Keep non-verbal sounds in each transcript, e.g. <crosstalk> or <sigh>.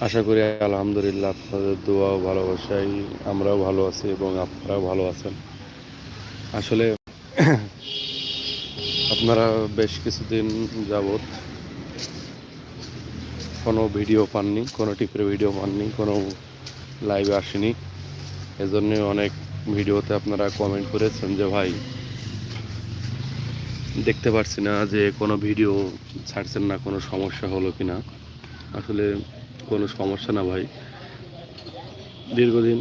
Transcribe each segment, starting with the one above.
আশা করি আলহামদুলিল্লাহ আপনাদের দোয়া ও ভালোবাসাই আমরাও ভালো আছি এবং আপনারাও ভালো আছেন। আসলে আপনারা বেশ কিছুদিন যাবৎ কোনো ভিডিও পাননি, কোনো টিপের ভিডিও পাননি, কোনো লাইভে আসেনি। এজন্য অনেক ভিডিওতে আপনারা কমেন্ট করেছেন যে, ভাই, দেখতে পারছি না যে কোনো ভিডিও ছাড়ছেন না, কোনো সমস্যা হলো কি না আসলে কোনো সমস্যা না ভাই। দীর্ঘদিন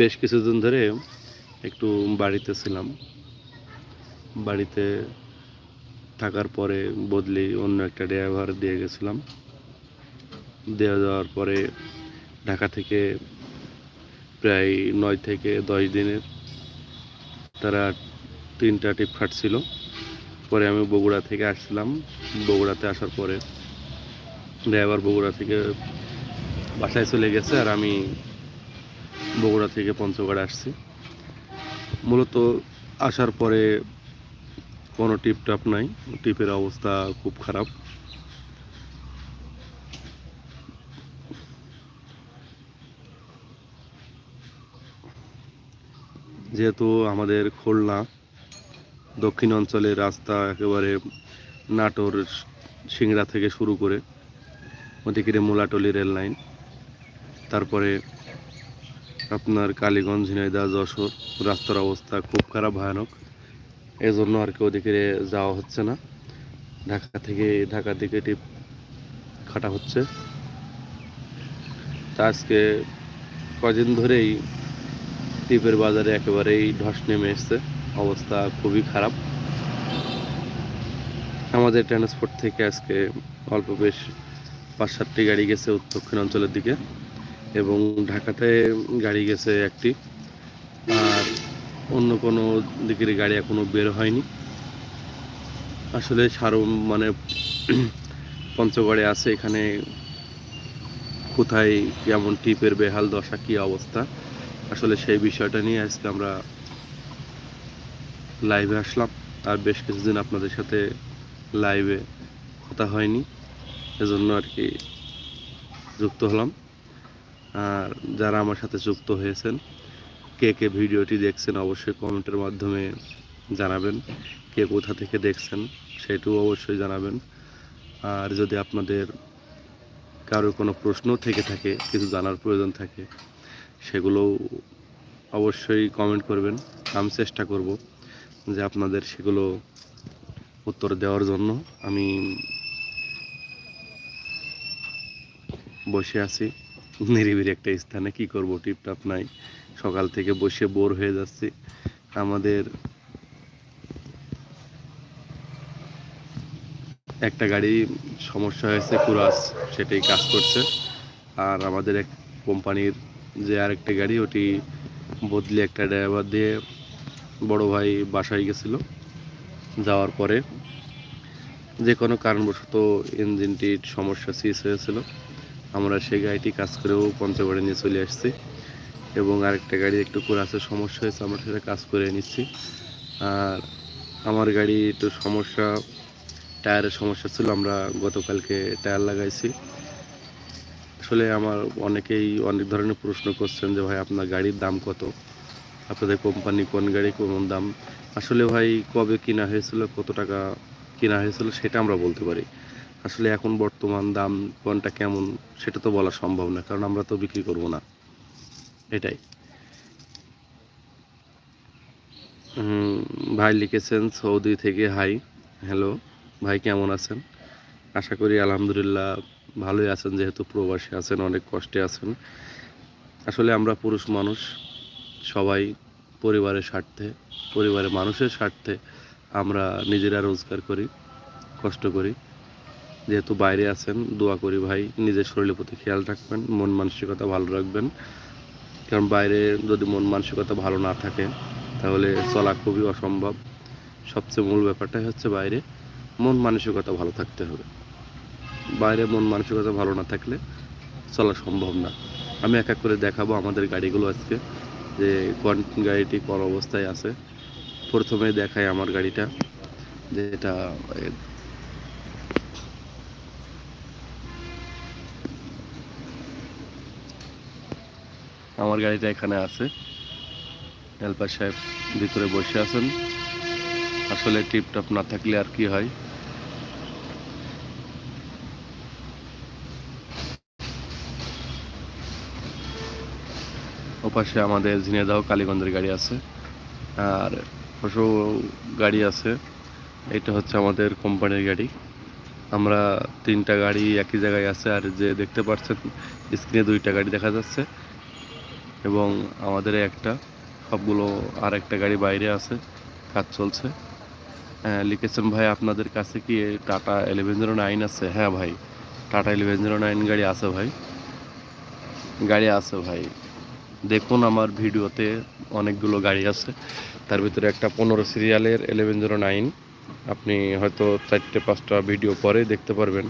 বেশ কিছুদিন ধরে একটু বাড়িতে ছিলাম। বাড়িতে থাকার পরে বদলি অন্য একটা ড্রাইভার দিয়ে গেছিলাম। দেওয়া যাওয়ার পরে ঢাকা থেকে প্রায় নয় থেকে দশ দিনের তারা তিনটা টিপ খাটছিল পরে আমি বগুড়া থেকে আসছিলাম। বগুড়াতে আসার পরে ড্রাইভার বগুড়া থেকে বাসায় চলে গেছে আর আমি বগুড়া থেকে পঞ্চগড় আসছি। মূলত আসার পরে কোনো টিপ টাপ নাই, টিপের অবস্থা খুব খারাপ। যেহেতু আমাদের খুলনা, দক্ষিণ অঞ্চলের রাস্তা একেবারে নাটোর, সিংড়া থেকে শুরু করে ওদিকে মোলাটলি রেল লাইন তারপরে আপনার কালীগঞ্জ, ঝিনাইদহ, যশোর, রাস্তার অবস্থা খুব খারাপ, ভয়ানক। এজন্য আর কি ওদিকে যাওয়া হচ্ছে না। ঢাকা থেকে ঢাকা থেকে টিপ খাটা হচ্ছে। তা আজকে কদিন ধরেই টিপের বাজারে একেবারেই ধস নেমে এসছে। অবস্থা খুবই খারাপ। আমাদের ট্রান্সপোর্ট থেকে আজকে অল্প বেশ পাঁচ সাতটি গাড়ি গেছে উত্তর দক্ষিণ অঞ্চলের দিকে। এবং ঢাকাতে গাড়ি গেছে একটি। আর অন্য কোনো দিকের গাড়ি এখনও বের হয়নি। আসলে সারো মানে <clears throat> পঞ্চগড়ে আছে, এখানে কোথায় কেমন টিপের বেহাল দশা, কী অবস্থা? আসলে সেই বিষয়টা নিয়ে আজকে আমরা লাইভে আসলাম। আর বেশ কিছুদিন আপনাদের সাথে লাইভে কথা হয়নি, এজন্য আর কি যুক্ত হলাম। যারা আমার সাথে যুক্ত হয়েছেন, কে কে ভিডিওটি দেখছেন অবশ্যই কমেন্টের মাধ্যমে জানাবেন। কে কোথা থেকে দেখছেন সেটাও অবশ্যই জানাবেন। আর যদি আপনাদের কারও কোনো প্রশ্ন থেকে থাকে, কিছু জানার প্রয়োজন থাকে, সেগুলোও অবশ্যই কমেন্ট করবেন। আমি চেষ্টা করব যে আপনাদের সেগুলো উত্তর দেওয়ার জন্য। আমি বসে আছি। নিরিবিলি একটা স্থানে কি করব? টিপটাপ নাই। সকাল থেকে বসে বোর হয়ে যাচ্ছি। আমাদের একটা গাড়ি সমস্যা হয়েছে, কুরাস সেটাই কাজ করছে। আর আমাদের এক কোম্পানির যে আরেকটা গাড়ি, ওটি বদলি একটা ড্রাইভার দিয়ে বড় ভাই বাসায় গেছিল। যাওয়ার পরে যে কোনো কারণবশত ইঞ্জিনটির সমস্যা সিজ হয়েছিল। আমরা সেই গাড়িটি কাজ করেও পঞ্চগড়ে নিয়ে চলে আসছি এবং আরেকটা গাড়ি একটু কুরাসের সমস্যা হয়েছে, আমরা সেটা কাজ করে নিচ্ছি। আর আমার গাড়ি একটু সমস্যা, টায়ারের সমস্যা ছিল, আমরা গতকালকে টায়ার লাগাইছি। আসলে আমার অনেকেই অনেক ধরনের প্রশ্ন করছেন যে, ভাই, আপনার গাড়ির দাম কত? আপনাদের কোম্পানি কোন গাড়ি কোন দাম? আসলে ভাই, কবে কিনা হয়েছিল, কত টাকা কিনা হয়েছিল, সেটা আমরা বলতে পারি। আসলে এখন বর্তমান দাম, কোনটা কেমন, সেটা তো বলা সম্ভব না, কারণ আমরা তো বিক্রি করব না। এটাই। ভাই লিখেছেন, সৌদি থেকে হাই হ্যালো ভাই কেমন আছেন? আশা করি আলহামদুলিল্লাহ ভালোই আছেন, যেহেতু প্রবাসী আছেন, অনেক কষ্টে আছেন। আসলে আমরা পুরুষ মানুষ, সবাই পরিবারের স্বার্থে, পরিবারের মানুষের স্বার্থে আমরা নিজেরা রোজগার করি, কষ্ট করি। যেহেতু বাইরে আছেন, দোয়া করি ভাই, নিজের শরীরের প্রতি খেয়াল রাখবেন, মন মানসিকতা ভালো রাখবেন। কারণ বাইরে যদি মন মানসিকতা ভালো না থাকে, তাহলে চলা খুবই অসম্ভব। সবচেয়ে মূল ব্যাপারটাই হচ্ছে বাইরে মন মানসিকতা ভালো থাকতে হবে। বাইরে মন মানসিকতা ভালো না থাকলে চলা সম্ভব না। আমি এক এক করে দেখাবো আমাদের গাড়িগুলো আজকে, যে কোন গাড়িটি কোন অবস্থায় আছে। প্রথমে দেখাই আমার গাড়িটা, যেটা আমার গাড়িটা এখানে আছে। হেল্পার সাহেব ভিতরে বসে আছেন। আসলে টিপটপ না থাকলে আর কি হয়? ওপাশে আমাদের ঝিনেদাহ কালীগঞ্জের গাড়ি আছে। আর পশু গাড়ি আছে। এটা হচ্ছে আমাদের কোম্পানির গাড়ি। আমরা তিনটা গাড়ি একই জায়গায় আছে। আর যে দেখতে পাচ্ছেন, স্ক্রিনে দুইটা গাড়ি দেখা যাচ্ছে। এবং আমাদের একটা সবগুলো আর একটা গাড়ি বাইরে আছে কাজ চলছে। হ্যাঁ, লিখেছেন ভাই আপনাদের কাছে কি টাটা ইলেভেন জিরো নাইন আছে? হ্যাঁ ভাই টাটা ইলেভেন জিরো নাইন গাড়ি আছে ভাই। গাড়ি আছে ভাই। দেখুন আমার ভিডিওতে অনেকগুলো গাড়ি আছে। তার ভিতরে একটা পনেরো সিরিয়ালের ইলেভেন জিরো নাইন আপনি হয়তো চারটে পাঁচটা ভিডিও পরে দেখতে পারবেন।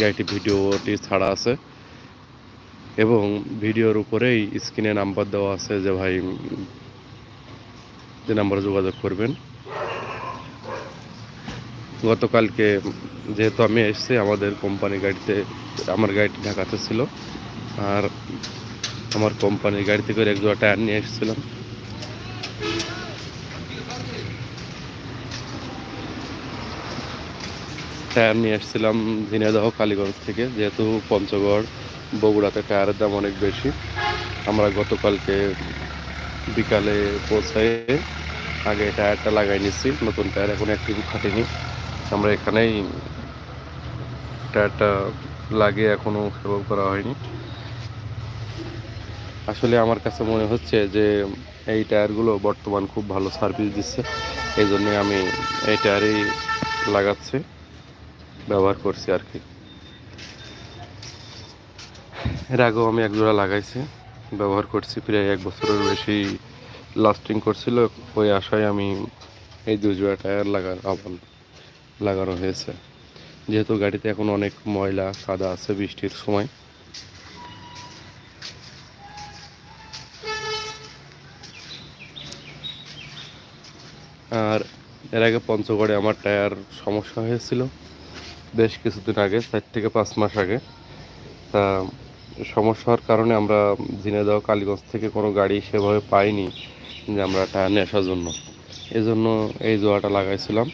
গাড়িটি ভিডিওটি ছাড়া আছে। এবং ভিডিওর উপরেই স্ক্রিনে নাম্বার দেওয়া আছে যে ভাই যে নাম্বারে যোগাযোগ করবেন। গতকালকে যেহেতু আমি এসেছি, আমাদের কোম্পানি গাড়িতে, আমার গাড়িটি ঢাকাতে ছিল। আর আমার কোম্পানির গাড়িতে করে এক জোড়া টায়ার নিয়ে এসেছিলাম। টায়ার নিয়ে এসেছিলাম ঝিনাইদহ, কালীগঞ্জ থেকে, যেহেতু পঞ্চগড় বগুড়াতে টায়ারের দাম অনেক বেশি। আমরা গতকালকে বিকালে পৌঁছায় আগে টায়ারটা লাগাই নিচ্ছি নতুন টায়ার এখন একটু খাটিনি আমরা এখানেই টায়ারটা লাগিয়ে এখনও সেবা করা হয়নি। আসলে আমার কাছে মনে হচ্ছে যে এই টায়ারগুলো বর্তমান খুব ভালো সার্ভিস দিচ্ছে, এই জন্যে আমি এই টায়ারই লাগাচ্ছি, ব্যবহার করছি আর কি। এর আগেও আমি এক জোড়া লাগাইছি, ব্যবহার করছি প্রায় এক বছরের বেশি। লাস্টিং করছিল, ওই আশায় আমি এই দুই জোড়া টায়ার লাগা, আবার লাগানো হয়েছে। যেহেতু গাড়িতে এখন অনেক ময়লা কাদা আছে বৃষ্টির সময়। আর এর আগে পঞ্চগড়ে আমার টায়ার সমস্যা হয়েছিল, বেশ কিছুদিন আগে, চার থেকে পাঁচ মাস আগে। তা সমস্যা হওয়ার কারণে আমরা ঝিনাইদহ, কালীগঞ্জ থেকে কোনো গাড়ি সেভাবে পাইনি যে আমরা টায়ার নিয়ে আসার জন্য। এই জন্য এই জোয়াটা লাগাইছিলাম।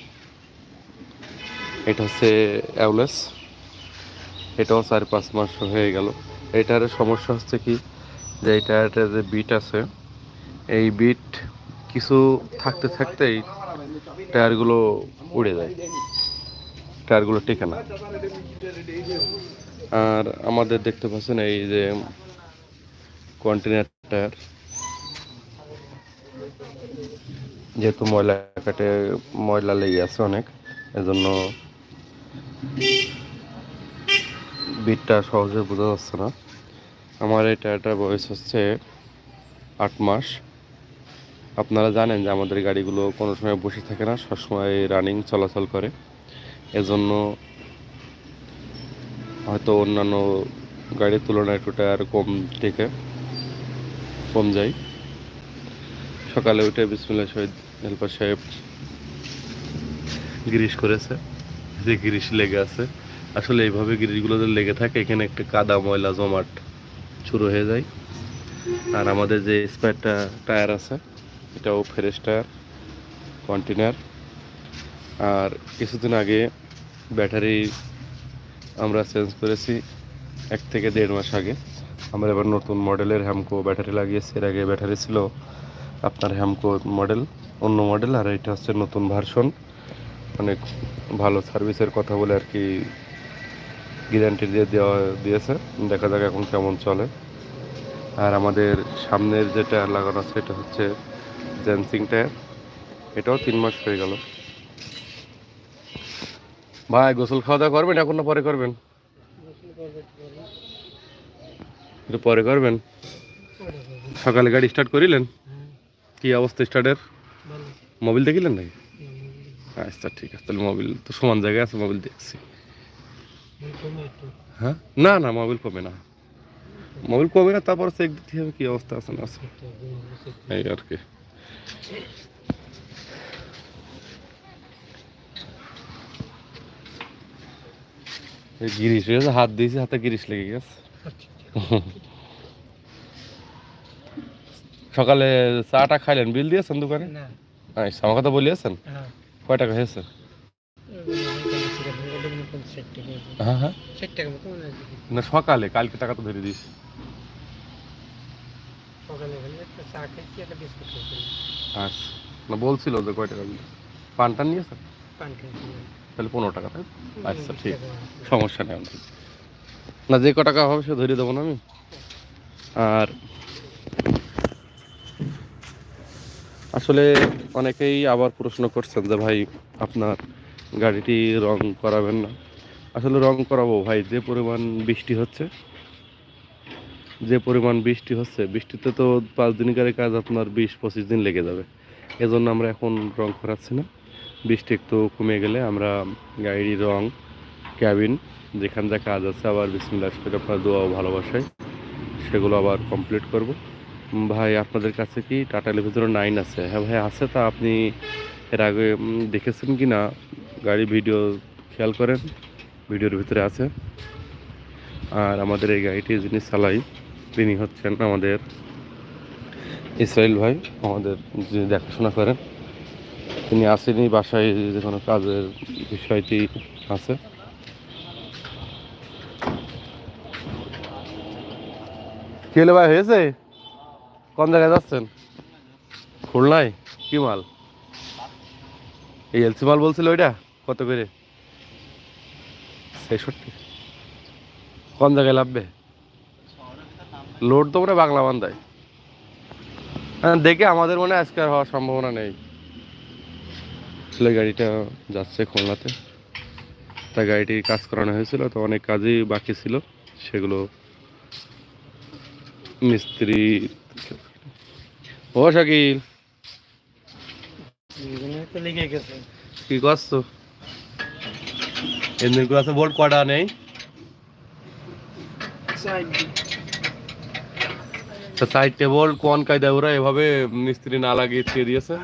এটা হচ্ছে অ্যাওলেস এটাও চার পাঁচ মাস হয়ে গেল। এটার সমস্যা হচ্ছে কি যে এই টায়ারটার যে বিট আছে, এই বিট কিছু থাকতে থাকতেই টায়ারগুলো উড়ে যায়। টায়ারগুলো টেকে না। আর আমাদের দেখতে পাচ্ছেন এই যে কন্টেনার টায়ার। যেহেতু ময়লা কাটে, ময়লা লেগে আছে অনেক, এজন্য বিটটা সহজে বোঝা যাচ্ছে না। আমার এই টায়ারটার বয়স হচ্ছে আট মাস। আপনারা জানেন যে আমাদের গাড়িগুলো কোনো সময় বসে থাকে না, সবসময় রানিং চলাচল করে। এজন্য হয়তো অন্যান্য গাড়ির তুলনায় একটু টায়ার কম টেকে কম যায় সকালে উঠে বিসমুল্লাহ শহীদ হেল্পার সাহেব গ্রিস করেছে, যে গ্রিস লেগে আছে। আসলে এইভাবে গ্রিসগুলো যদি লেগে থাকে, এখানে একটা কাদা ময়লা জমাট শুরু হয়ে যায়। আর আমাদের যে স্পেয়ারটা টায়ার আছে, এটাও ফ্রেশ টায়ার কন্টেনার আর কিছুদিন আগে ব্যাটারি আমরা চেঞ্জ করেছি এক থেকে দেড় মাস আগে। আমরা এবার নতুন মডেলের হ্যামকো ব্যাটারি লাগিয়েছি। এর আগে ব্যাটারি ছিল আপনার হ্যামকো মডেল অন্য মডেল আর এটা হচ্ছে নতুন ভার্সন অনেক ভালো সার্ভিসের কথা বলে আর কি গ্যারান্টি দিয়ে দেওয়া, দিয়েছে। দেখা যাক এখন কেমন চলে। আর আমাদের সামনের যেটা লাগানো আছে, এটা হচ্ছে জেন্সিং টায়ার এটাও তিন মাস হয়ে গেল। ভাই, গোসল খাওয়া দাওয়া করবেন? এখন না পরে করবেন? পরে করবেন? সকালে গাড়ি স্টার্ট করিলেন? কি অবস্থা স্টার্টের মোবিল দেখিলেন নাকি? আচ্ছা ঠিক আছে। তাহলে মোবিল তো সমান জায়গায় আছে, মোবিল দেখছি। হ্যাঁ? না না, মোবিল কমে না। মোবিল কমে না, তারপর চেক দিতে হবে কি অবস্থা আছে, না আছে। এই আর কি। গিরিশ গেছে, হাত দিয়েছি হাতে গিরিশ লেগে গেছে। সকালে চাটা খাইলেন? বিল দিয়েছেন দোকানে? আচ্ছা আমার কথা বলিয়েছেন? কয় টাকা হয়েছে? হ্যাঁ হ্যাঁ। না সকালে কালকে টাকা তো ধরে দিস আচ্ছা। না বলছিল যে কয় টাকা দিস পানটা নিয়েছেন? পান তাহলে পনেরো টাকা তাই? আচ্ছা ঠিক। সমস্যা নেই আমি না যে ক টাকা হবে সে ধরিয়ে দেবো না আমি? আর আসলে অনেকেই আবার প্রশ্ন করছেন যে ভাই আপনার গাড়িটি রং করাবেন না। আসলে রং করাবো ভাই যে পরিমাণ বৃষ্টি হচ্ছে যে পরিমাণ বৃষ্টি হচ্ছে বৃষ্টিতে তো পাঁচ দিনকার কাজ আপনার বিশ পঁচিশ দিন লেগে যাবে। এজন্য আমরা এখন রং করাচ্ছি না। বৃষ্টি একটু কমে গেলে আমরা গাড়ির রং ক্যাবিন যেখান যা কাজ আছে আবার বিসমিল্লাহ করে আপনার দোয়া ও ভালোবাসায় সেগুলো আবার কমপ্লিট করব। ভাই, আপনাদের কাছে কি টাটা এলিভেজর নাইন আছে? হ্যাঁ ভাই, আছে তা আপনি এর আগে দেখেছেন কি না? গাড়ি ভিডিও খেয়াল করেন ভিডিওর ভিতরে আছে। আর আমাদের এই গাড়িটি যিনি চালাই, তিনি হচ্ছেন আমাদের ইসরায়েল ভাই, আমাদের যিনি দেখাশোনা করেন। তিনি আসেনি বাসায় যে কোনো কাজের বিষয়টি আছে। কি হলো ভাই হয়েছে? কোন জায়গায় যাচ্ছেন? খুলনায়। কি মাল? এই এলসি মাল বলছিল ওইটা? কত করে? ছেষট্টি। কোন জায়গায় লাভবে লোড তো মনে বাংলা বান্ধায়। হ্যাঁ দেখে আমাদের মনে হয় আজকে হওয়ার সম্ভাবনা নেই। আসলে গাড়িটা যাচ্ছে খুলনাতে। তা গাড়িটি কাজ করানো হয়েছিল, তো অনেক কাজই বাকি ছিল। সেগুলো মিস্ত্রি ও শাকিল। কি করছ? এমনি আছে? বোল্ট কটা নেই? সাইড টেবল কোন কায়দা ওরা এভাবে মিস্ত্রি না লাগিয়ে দিয়ে দিয়েছে?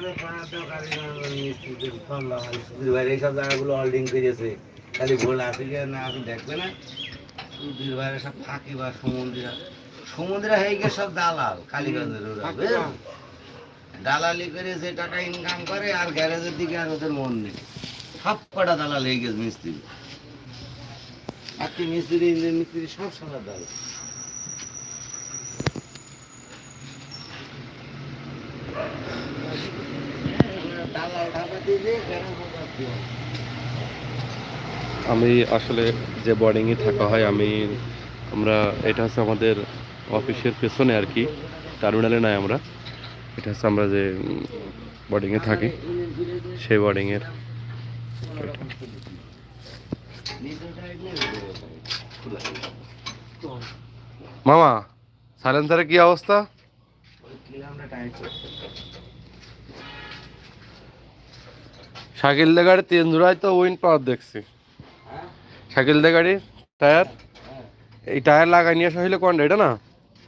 এইসব খালি ভুল আছে কি না দেখবে না সুধীর বাইরে সব ফাঁকি বা হয়ে গিয়ে সব দালাল কালীগঞ্জের ওরা দালালি করে যে টাকা ইনকাম করে আর গ্যারেজের দিকে আর ওদের মন নেই সব কটা দালাল হয়ে গেছে মিস্ত্রি একটি মিস্ত্রি ইঞ্জিন মিস্ত্রি সব সারা দালাল দালাল ঢাকা দিয়ে দিয়ে গ্যারেজ বোঝাচ্ছি আমি আসলে যে বোর্ডিংয়ে থাকা হয়, আমি আমরা, এটা হচ্ছে আমাদের অফিসের পেছনে আর কি টার্মিনালে নাই আমরা। এটা হচ্ছে আমরা যে বোর্ডিংয়ে থাকি, সেই বোর্ডিংয়ের মামা সাইলেন্সারের কি অবস্থা? শাকিল দে গাড়ি তিন জোড়ায় তো উইন পাওয়ার দেখছি। শাকিল দে গাড়ির টায়ার? এই টায়ার লাগাই নিয়ে আসা হইলে কোনটা এটা না?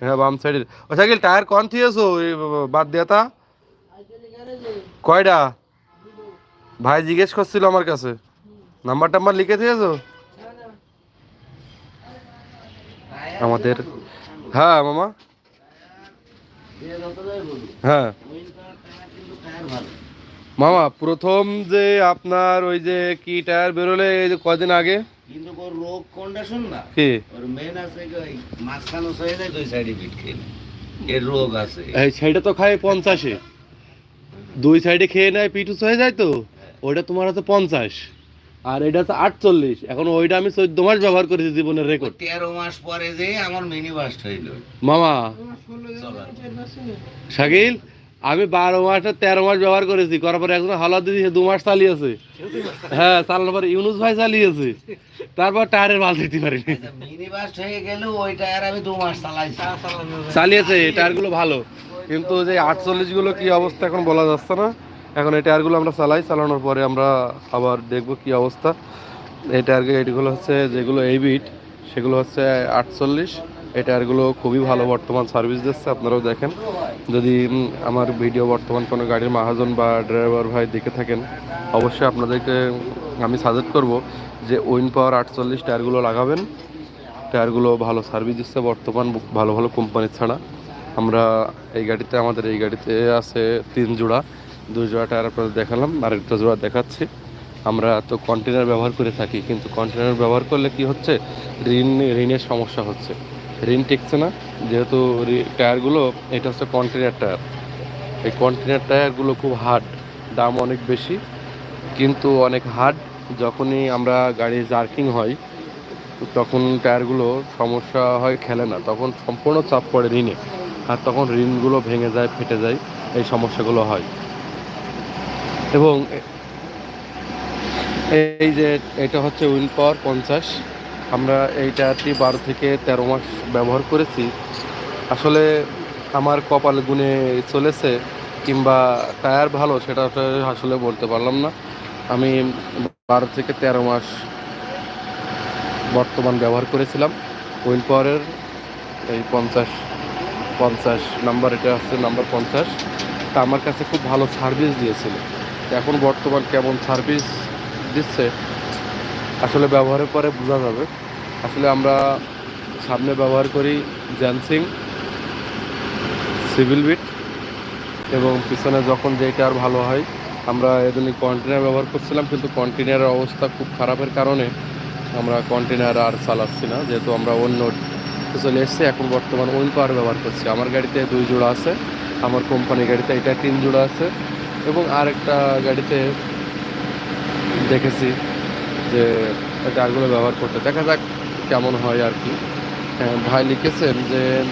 হ্যাঁ বাম সাইডের ও শাকিল টায়ার কোন থিয়েছো বাদ দিয়া তা? কয়টা ভাই জিজ্ঞেস করছিল আমার কাছে। নাম্বার টাম্বার লিখে দিয়েছ আমাদের হ্যাঁ মামা। হ্যাঁ। মামা প্রথম যে আপনার ওই যে কি টায়ার বেরোলে এই যে কদিন আগে? কিন্তু ওর রোগ কোনটা শুন না। কি? ওর মেন আছে ওই মাঝখানে সয়ে যায় দুই সাইডে পিট খেয়ে এর রোগ আছে। এই সাইডে তো খায় পঞ্চাশে। দুই সাইডে খেয়ে নেয় হয়ে যায় তো। ওইটা তোমার হচ্ছে পঞ্চাশ। আর এটা হচ্ছে আটচল্লিশ। এখন ওইটা আমি চোদ্দ মাস ব্যবহার করেছি জীবনের রেকর্ড তেরো মাস পরে যে আমার মিনি বাস্ট হইল। মামা চলার। শাকিল আমি বারো মাস আর তেরো মাস ব্যবহার করেছি করার পরে একজন হালা দিদি সে দু মাস চালিয়েছে। হ্যাঁ চালানোর পরে ইউনুস ভাই চালিয়েছে। তারপর টায়ারের মাল দিতে পারিনি। বাস্ট হয়ে গেল ওই টায়ার আমি দু মাস চালাইছি। চালিয়েছে এই টায়ারগুলো ভালো। কিন্তু যে আটচল্লিশগুলো কি অবস্থা এখন বলা যাচ্ছে না। এখন এই টায়ারগুলো আমরা চালাই চালানোর পরে আমরা আবার দেখব কি অবস্থা। এই টায়ার এইগুলো হচ্ছে যেগুলো এই বিট সেগুলো হচ্ছে আটচল্লিশ। এই টায়ারগুলো খুবই ভালো বর্তমান সার্ভিস দিচ্ছে, আপনারাও দেখেন। যদি আমার ভিডিও বর্তমান কোনো গাড়ির মাহাজন বা ড্রাইভার ভাই দেখে থাকেন, অবশ্যই আপনাদেরকে আমি সাজেস্ট করব যে উইন পাওয়ার আটচল্লিশ টায়ারগুলো লাগাবেন। টায়ারগুলো ভালো সার্ভিস দিচ্ছে বর্তমান, ভালো ভালো কোম্পানির ছাড়া। আমরা এই গাড়িতে, আমাদের এই গাড়িতে আছে তিন জোড়া। দুই জোড়া টায়ার আপনাদের দেখালাম, আরেকটা জোড়া দেখাচ্ছি। আমরা তো কন্টেনার ব্যবহার করে থাকি, কিন্তু কন্টেনার ব্যবহার করলে কি হচ্ছে? ঋণ, ঋণের সমস্যা হচ্ছে। ঋণ টিকছে না। যেহেতু টায়ারগুলো, এটা হচ্ছে কন্টেনার টায়ার। এই কন্টেনার টায়ারগুলো খুব হার্ড দাম অনেক বেশি, কিন্তু অনেক হার্ড যখনই আমরা গাড়ি জার্কিং হয়, তখন টায়ারগুলো সমস্যা হয় খেলে না। তখন সম্পূর্ণ চাপ পড়ে ঋণে আর তখন ঋণগুলো ভেঙে যায়, ফেটে যায়, এই সমস্যাগুলো হয়। এবং এই যে, এটা হচ্ছে উইন পাওয়ার পঞ্চাশ। আমরা এই টায়ারটি বারো থেকে তেরো মাস ব্যবহার করেছি। আসলে আমার কপাল গুনে চলেছে কিংবা টায়ার ভালো, সেটা আসলে বলতে পারলাম না। আমি বারো থেকে তেরো মাস বর্তমান ব্যবহার করেছিলাম। উইন পাওয়ারের এই পঞ্চাশ পঞ্চাশ নাম্বার এটা হচ্ছে নাম্বার পঞ্চাশ। তা আমার কাছে খুব ভালো সার্ভিস দিয়েছিল। এখন বর্তমান কেমন সার্ভিস দিচ্ছে আসলে ব্যবহারের পরে বোঝা যাবে। আসলে আমরা সামনে ব্যবহার করি জ্যানসিং সিভিল বিট, এবং পিছনে যখন যেটা আর ভালো হয়, আমরা এদিন কন্টেনার ব্যবহার করছিলাম, কিন্তু কন্টেনারের অবস্থা খুব খারাপের কারণে আমরা কন্টেনার আর চালাচ্ছি না, যেহেতু আমরা অন্য চলে এসেছি, এখন বর্তমান ওইন পাওয়ার ব্যবহার করছি। আমার গাড়িতে দুই জোড়া আছে, আমার কোম্পানি গাড়িতে এটা তিন জোড়া আছে, এবং আরেকটা গাড়িতে দেখেছি যে টায়ারগুলো ব্যবহার করতে। দেখা যাক কেমন হয় আর কি। হ্যাঁ, ভাই লিখেছেন যে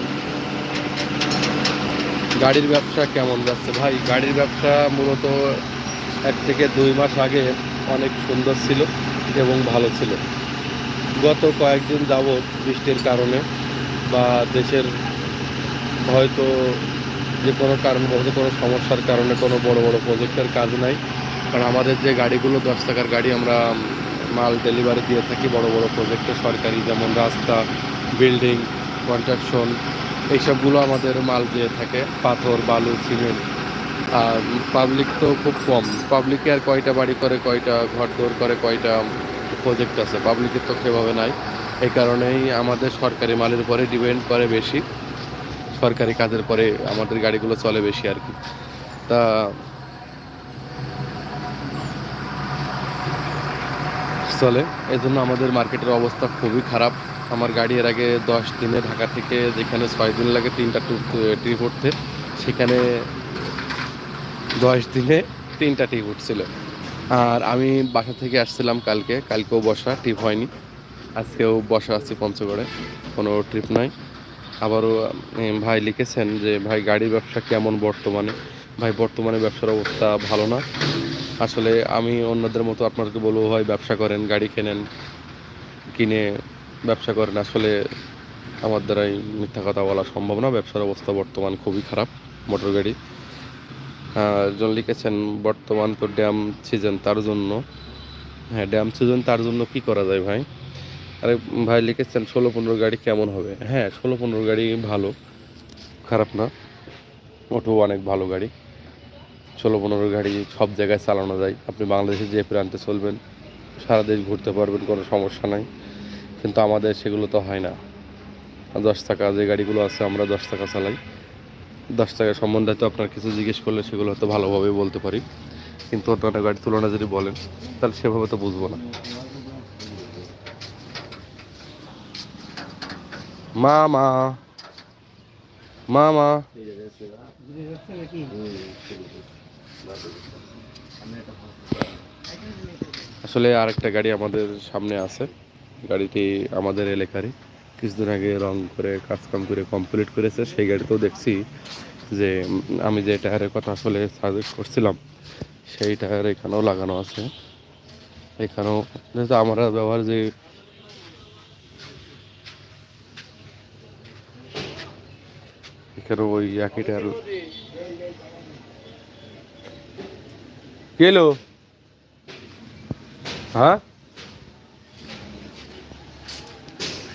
গাড়ির ব্যবসা কেমন যাচ্ছে? ভাই গাড়ির ব্যবসা মূলত এক থেকে দুই মাস আগে অনেক সুন্দর ছিল এবং ভালো ছিল। গত কয়েকদিন যাবৎ বৃষ্টির কারণে বা দেশের হয়তো যে কোনো কারণ কারণবশত কোনো সমস্যার কারণে কোনো বড় বড় প্রজেক্টের কাজ নাই। কারণ আমাদের যে গাড়িগুলো দশ টাকার গাড়ি আমরা মাল ডেলিভারি দিয়ে থাকি, বড় বড় প্রজেক্টে সরকারি, যেমন রাস্তা বিল্ডিং কনস্ট্রাকশন এইসবগুলো আমাদের মাল দিয়ে থাকে, পাথর, বালু সিমেন্ট আর পাবলিক তো খুব কম। পাবলিকে আর কয়টা বাড়ি করে, কয়টা ঘর দৌর করে, কয়টা প্রজেক্ট আছে? পাবলিকের তো সেভাবে নাই। এই কারণেই আমাদের সরকারি মালের উপরে ডিপেন্ড করে বেশি। সরকারি কাজের পরে আমাদের গাড়িগুলো চলে বেশি আর কি। তা চলে। এই জন্য আমাদের মার্কেটের অবস্থা খুবই খারাপ। আমার গাড়ি এর আগে দশ দিনে ঢাকা থেকে যেখানে ছয় দিন লাগে তিনটা ট্রিপ উঠতে, সেখানে দশ দিনে তিনটা ট্রিপ উঠছিল। আর আমি বাসা থেকে আসছিলাম কালকে। কালকেও বসা, ট্রিপ হয়নি। আজকেও বসা আছি পঞ্চগড়ে। কোনো ট্রিপ নাই। আবারও ভাই লিখেছেন যে, ভাই, গাড়ির ব্যবসা কেমন বর্তমানে? ভাই, বর্তমানে ব্যবসার অবস্থা ভালো না। আসলে আমি অন্যদের মতো আপনাদেরকে বলব, ভাই, ব্যবসা করেন, গাড়ি কেনেন, কিনে ব্যবসা করেন। আসলে আমার দ্বারাই মিথ্যা কথা বলা সম্ভব না। ব্যবসার অবস্থা বর্তমান খুবই খারাপ, মোটর গাড়ি। জন লিখেছেন, বর্তমান তো ড্যাম সিজন তার জন্য। হ্যাঁ ড্যাম সিজন তার জন্য কি করা যায় ভাই? আরে, ভাই লিখেছেন, ষোলো পনেরো গাড়ি কেমন হবে? হ্যাঁ ষোলো পনেরো গাড়ি ভালো, খারাপ না। ওটো অনেক ভালো গাড়ি। ষোলো পনেরো গাড়ি সব জায়গায় চালানো যায়। আপনি বাংলাদেশে যে প্রান্তে চলবেন, সারা দেশ ঘুরতে পারবেন, কোনো সমস্যা নাই। কিন্তু আমাদের সেগুলো তো হয় না। দশ টাকা যে গাড়িগুলো আছে, আমরা দশ টাকা চালাই। দশ টাকা সম্বন্ধে তো আপনার কিছু জিজ্ঞেস করলে সেগুলো হয়তো ভালোভাবে বলতে পারি। কিন্তু অন্যান্য গাড়ির তুলনা যদি বলেন, তাহলে সেভাবে তো বুঝব না। মা মা। মা মা। আসলে আরেকটা গাড়ি আমাদের সামনে আছে। গাড়িটি আমাদের এলাকারই। কিছুদিন আগে রং করে কাজকাম করে কমপ্লিট করেছে। সেই গাড়িতেও দেখছি যে, আমি যে টায়ারের কথা আসলে সাজেস্ট করছিলাম, সেই টায়ার এখানেও লাগানো আছে। এখানেও আমরা ব্যবহার যে এখানেও ওই একই টায়ার কেলো হ্যাঁ?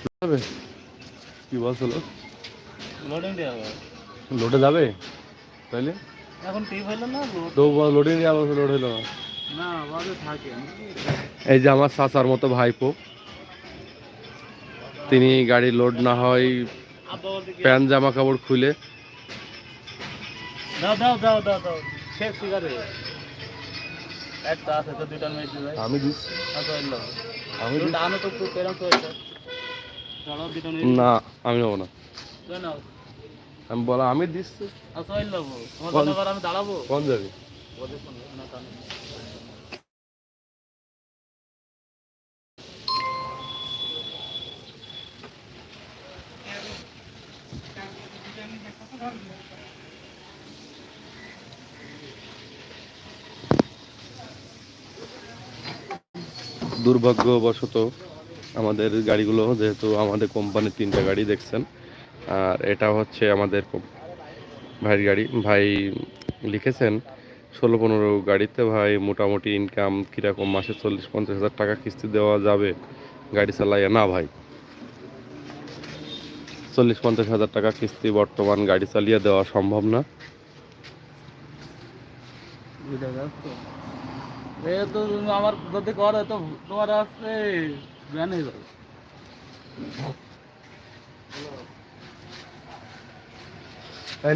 কি হবে লোডে? যাবে? তাইলে? এখন টিপ হইল না লোড তো লোডে নিয়ে আবার লোড হইল না না বাজে থাকে এই যে আমার চাচার মতো ভাইপো তিনি গাড়ি লোড না হয় প্যান্ট জামা কাপড় খুলে। দাও দাও দাও দাও দাও। শেষ একটা আছে তো দুইটা মেয়েছে ভাই। আমি দিচ্ছি আচ্ছা এলো। আমি তো এটা চলো না আমি নেব না। তুই আমি বলা আমি দিচ্ছি আচ্ছা এলো তোমার কোন- আমি দাঁড়াবো? কোন যাবি ওদের সঙ্গে না টানো দুর্ভাগ্যবশত আমাদের গাড়িগুলো যেহেতু আমাদের কোম্পানির তিনটা গাড়ি দেখছেন, আর এটা হচ্ছে আমাদের ভাইয়ের গাড়ি। ভাই লিখেছেন, ষোলো পনেরো গাড়িতে ভাই মোটামুটি ইনকাম কীরকম, মাসে চল্লিশ পঞ্চাশ হাজার টাকা কিস্তি দেওয়া যাবে, গাড়ি চালাইয়া? না ভাই। চল্লিশ পঞ্চাশ হাজার টাকা কিস্তি বর্তমান গাড়ি চালিয়ে দেওয়া সম্ভব না। আমার যদি করে, তো তোমার আছে জ্ঞান হয়ে যাবে তাই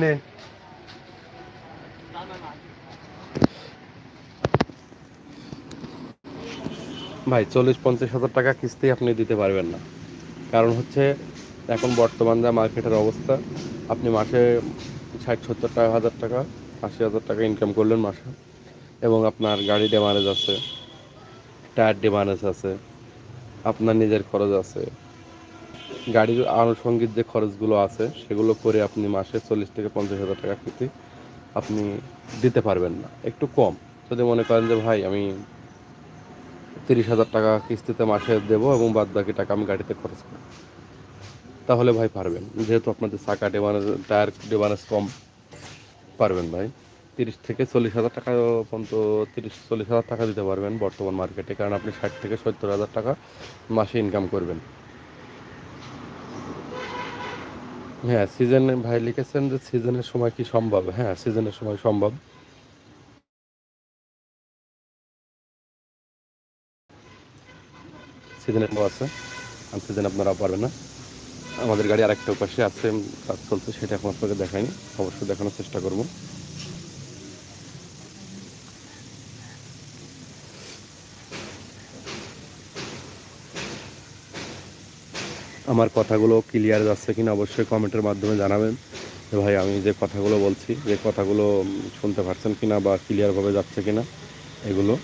ভাই, চল্লিশ পঞ্চাশ হাজার টাকা কিস্তি আপনি দিতে পারবেন না। কারণ হচ্ছে, এখন বর্তমান যা মার্কেটের অবস্থা, আপনি মাসে ষাট, সত্তর টাকা, হাজার টাকা, আশি হাজার টাকা ইনকাম করলেন মাসে। এবং আপনার গাড়ি ডেমারেজ আছে টায়ার ডেমারেজ আছে, আপনার নিজের খরচ আছে। গাড়ির আনুষঙ্গিক যে খরচগুলো আছে, সেগুলো করে আপনি মাসে চল্লিশ থেকে পঞ্চাশ হাজার টাকা কিস্তি আপনি দিতে পারবেন না। একটু কম। যদি মনে করেন যে, ভাই, আমি তিরিশ হাজার টাকা কিস্তিতে মাসে দেবো এবং বাদ বাকি টাকা আমি গাড়িতে খরচ করব। তাহলে ভাই পারবেন। যেহেতু আপনাদের চাকা ডেমারেজ টায়ার ডেমারেজ কম, পারবেন ভাই। তিরিশ থেকে চল্লিশ হাজার টাকা পর্যন্ত, তিরিশ, চল্লিশ হাজার টাকা দিতে পারবেন বর্তমান মার্কেটে কারণ আপনি ষাট থেকে সত্তর হাজার টাকা মাসে ইনকাম করবেন। হ্যাঁ সিজনে ভাই লিখেছেন যে সিজনের সময় কি সম্ভব? হ্যাঁ সিজনের সময় সম্ভব। সিজনের আছে। সিজন আপনারা পারবেন না। আমাদের গাড়ি আরেকটা পাশে আছে, কাজ চলছে, সেটা এখন আপনাকে দেখাইনি। অবশ্যই দেখানোর চেষ্টা করব। আমার কথাগুলো ক্লিয়ার যাচ্ছে কিনা অবশ্যই কমেন্টের মাধ্যমে জানাবেন। ভাই, আমি যে কথাগুলো বলছি, যে কথাগুলো শুনতে পারছেন কিনা বা ক্লিয়ারভাবে যাচ্ছে কিনা, এগুলো